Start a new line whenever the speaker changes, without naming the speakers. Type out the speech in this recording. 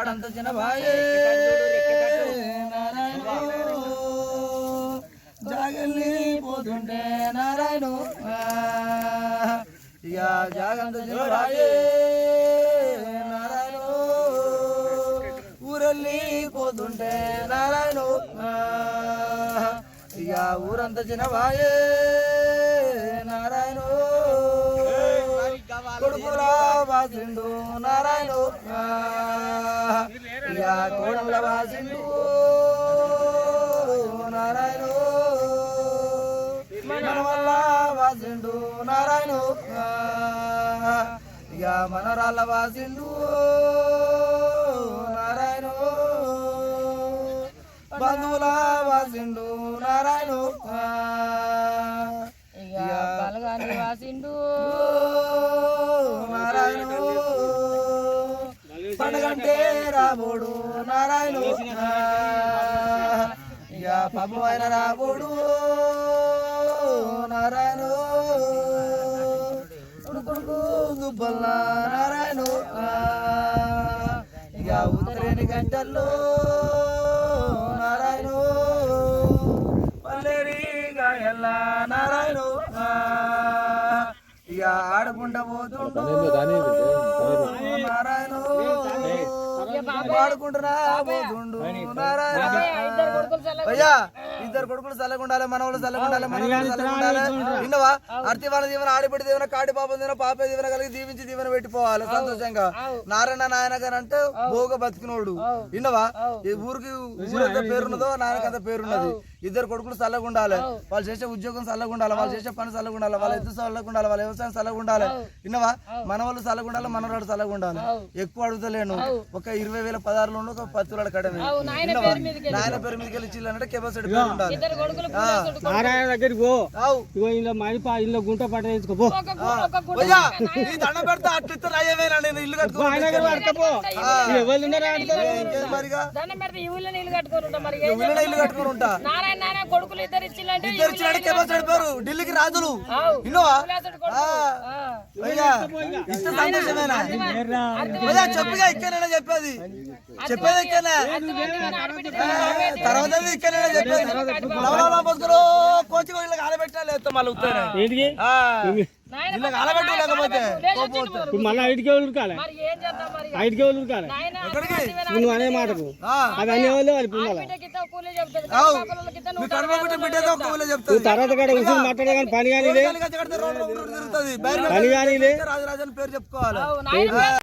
పాడంత చిన్నబాయే జాగల్లి పోతుంటే నారాయణు. ఇక జాగంత చిన్నబాయే నారాయణు. ఊరల్లి పోతుంటే నారాయణు. ఇక ఊరంత చిన్నబాయే నారాయణు. కొడుకురా బాసిండు నారాయణు. ఇక కోడల వాసిండు నారాయణ. మన వల్ల వాసిండు నారాయణ. ఇక వాసిండు నారాయణ. బంధువుల వాసిండు నారాయణ.
ఇక బలగాని వాసిండు
పండగంటే రాముడు నారాయణ ఇక పాపం అయిన రాముడు నారాయణ కొడుకు దుబ్బల్ల నారాయణ ఇక ఉత్తరేని గంటల్లో నారాయణ పల్లెరి గాయల్ల నారాయణ ఇక ఆడుకుంటా పోతుండు నారాయణ అయ్యా ఇద్దరు కొడుకులు చల్లగుండాలి మన వాళ్ళు చల్లగుండాలి మన వాళ్ళు చల్లగుండాలి విన్నవా? అర్తి వాళ్ళ దీవెన ఆడిపడి దీవెన కాటి పాపం దీవెన పాప దీవెన కలిగి దీవించి దీవెన పెట్టిపోవాలి సంతోషంగా. నారాయణ నాయన గారు అంటే భోగ బతికినోడు. విన్నవా? ఈ ఊరికి ఊరంత పేరున్నదో నాయనకి అంత పేరున్నది ఇద్దరు కొడుకులు చల్లగుండాలి వాళ్ళు చేసే ఉద్యోగం చల్లగుండాలి వాళ్ళు చేసే పని చల్లగుండాలి వాళ్ళ ఎద్దు చల్లగుండాలి వాళ్ళ వ్యవసాయం చల్లగుండాలి విన్నవా? మన వాళ్ళు చల్లగుండాలి మనవాడు చల్లగుండాలి ఎక్కువ అడుగుతలేను. ఒక ఇరవై వేల పదహారులో ఒక పత్తి వాళ్ళ కడమే నాయన పేరు మీదకి వెళ్ళి. చిల్లంటే కెపాసిటీ పేరు ఉండాలి.
ఇద్దరు.
నారాయణ దగ్గరికి పో. మడిపా ఇంట్లో గుంట పట్ట
దండ పెడతా అయ్యేవేనా నేను ఇల్లు
ఎవరు ఉన్నారా
కట్టుకో
దండం పెడితే
ఇల్లు ఇల్లు కట్టుకుని ఉంటా
నారాయణ కొడుకులు ఇద్దరు
ఇద్దరు ఢిల్లీకి రాజులు. ఇన్నోవా ఇష్ట సంతోషమేనా? చెప్పుగా ఇక్కడైనా చెప్పేది. చెప్పేది ఇక్కడనే. తర్వాత ఇక్కడైనా చెప్పేది? బతుకులు కోచి వీళ్ళకి ఆలబెట్టాలి ఎత్తాం మళ్ళీ ఉత్తరే
ఏంటికి
ఆ,
నాయన
వీళ్ళకి లేకపోతే.
ఇప్పుడు మళ్ళీ ఐదుకే వాళ్ళు ఉరకాలి వాళ్ళు ఇప్పుడు నువ్వు అనే మాటకు.
ఆ,
అది అనే వాళ్ళు
చెప్తుంది.
నువ్వు తర్వాత కాడ ఉసురు మాట్లాడే కానీ పని కానీ పని కానీ